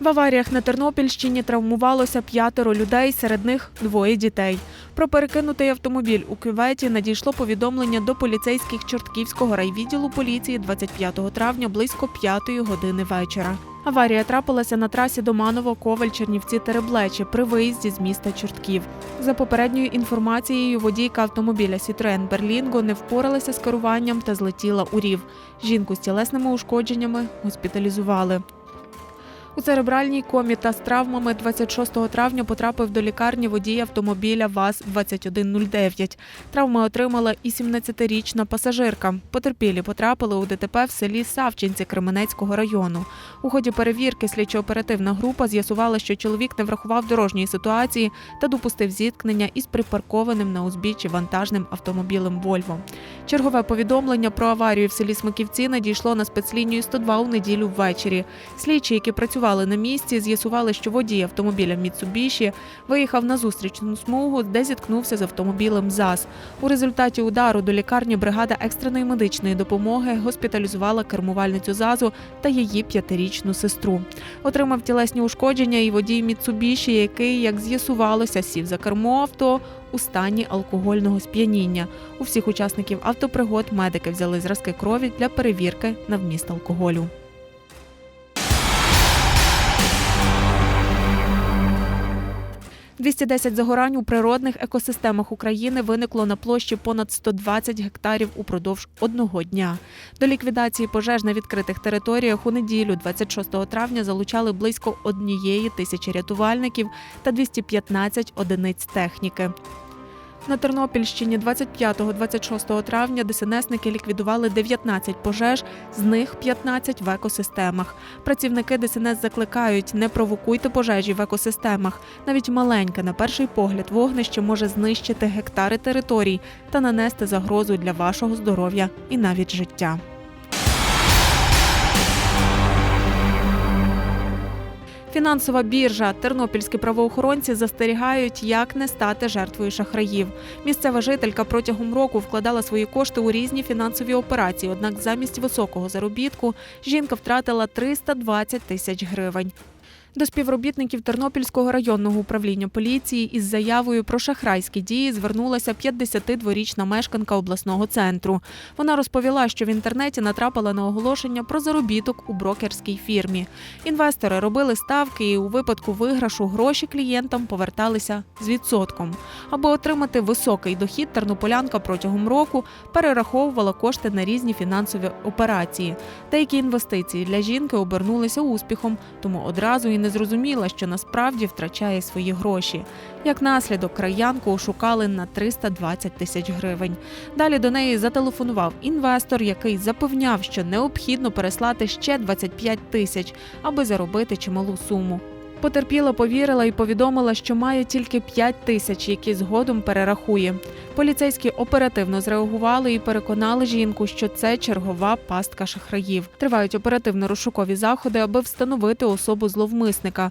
В аваріях на Тернопільщині травмувалося п'ятеро людей, серед них двоє дітей. Про перекинутий автомобіль у кюветі надійшло повідомлення до поліцейських Чортківського райвідділу поліції 25 травня близько 5 години вечора. Аварія трапилася на трасі Доманово Коваль Чернівці Тереблечі при виїзді з міста Чортків. За попередньою інформацією, водійка автомобіля Citroen Berlingo не впоралася з керуванням та злетіла у рів. Жінку з тілесними ушкодженнями госпіталізували. У церебральній комі та з травмами 26 травня потрапив до лікарні водій автомобіля ВАЗ-2109. Травми отримала і 17-річна пасажирка. Потерпілі потрапили у ДТП в селі Савчинці Кременецького району. У ході перевірки слідчо-оперативна група з'ясувала, що чоловік не врахував дорожньої ситуації та допустив зіткнення із припаркованим на узбіччі вантажним автомобілем Вольво. Чергове повідомлення про аварію в селі Смиківці надійшло на спецлінію 102 у неділю ввечері. Слідчі, які працювали на місці, з'ясували, що водій автомобіля Mitsubishi виїхав на зустрічну смугу, де зіткнувся з автомобілем ЗАЗ. У результаті удару до лікарні бригада екстреної медичної допомоги госпіталізувала кермувальницю ЗАЗу та її п'ятирічну сестру. Отримав тілесні ушкодження і водій Mitsubishi, який, як з'ясувалося, сів за кермо авто у стані алкогольного сп'яніння. У всіх учасників автопригод медики взяли зразки крові для перевірки на вміст алкоголю. – 210 загорань у природних екосистемах України виникло на площі понад 120 гектарів упродовж одного дня. До ліквідації пожеж на відкритих територіях у неділю, 26 травня, залучали близько однієї тисячі рятувальників та 215 одиниць техніки. На Тернопільщині 25-26 травня ДСНСники ліквідували 19 пожеж, з них 15 в екосистемах. Працівники ДСНС закликають, не провокуйте пожежі в екосистемах. Навіть маленьке, на перший погляд, вогнище може знищити гектари територій та нанести загрозу для вашого здоров'я і навіть життя. Фінансова біржа. Тернопільські правоохоронці застерігають, як не стати жертвою шахраїв. Місцева жителька протягом року вкладала свої кошти у різні фінансові операції. Однак замість високого заробітку жінка втратила 320 тисяч гривень. До співробітників Тернопільського районного управління поліції із заявою про шахрайські дії звернулася 52-річна мешканка обласного центру. Вона розповіла, що в інтернеті натрапила на оголошення про заробіток у брокерській фірмі. Інвестори робили ставки і у випадку виграшу гроші клієнтам поверталися з відсотком. Аби отримати високий дохід, тернополянка протягом року перераховувала кошти на різні фінансові операції. Деякі інвестиції для жінки обернулися успіхом, тому одразу і не зрозуміла, що насправді втрачає свої гроші. Як наслідок, краянку ошукали на 320 тисяч гривень. Далі до неї зателефонував інвестор, який запевняв, що необхідно переслати ще 25 тисяч, аби заробити чималу суму. Потерпіла, повірила і повідомила, що має тільки 5 тисяч, які згодом перерахує. Поліцейські оперативно зреагували і переконали жінку, що це чергова пастка шахраїв. Тривають оперативно-розшукові заходи, аби встановити особу зловмисника.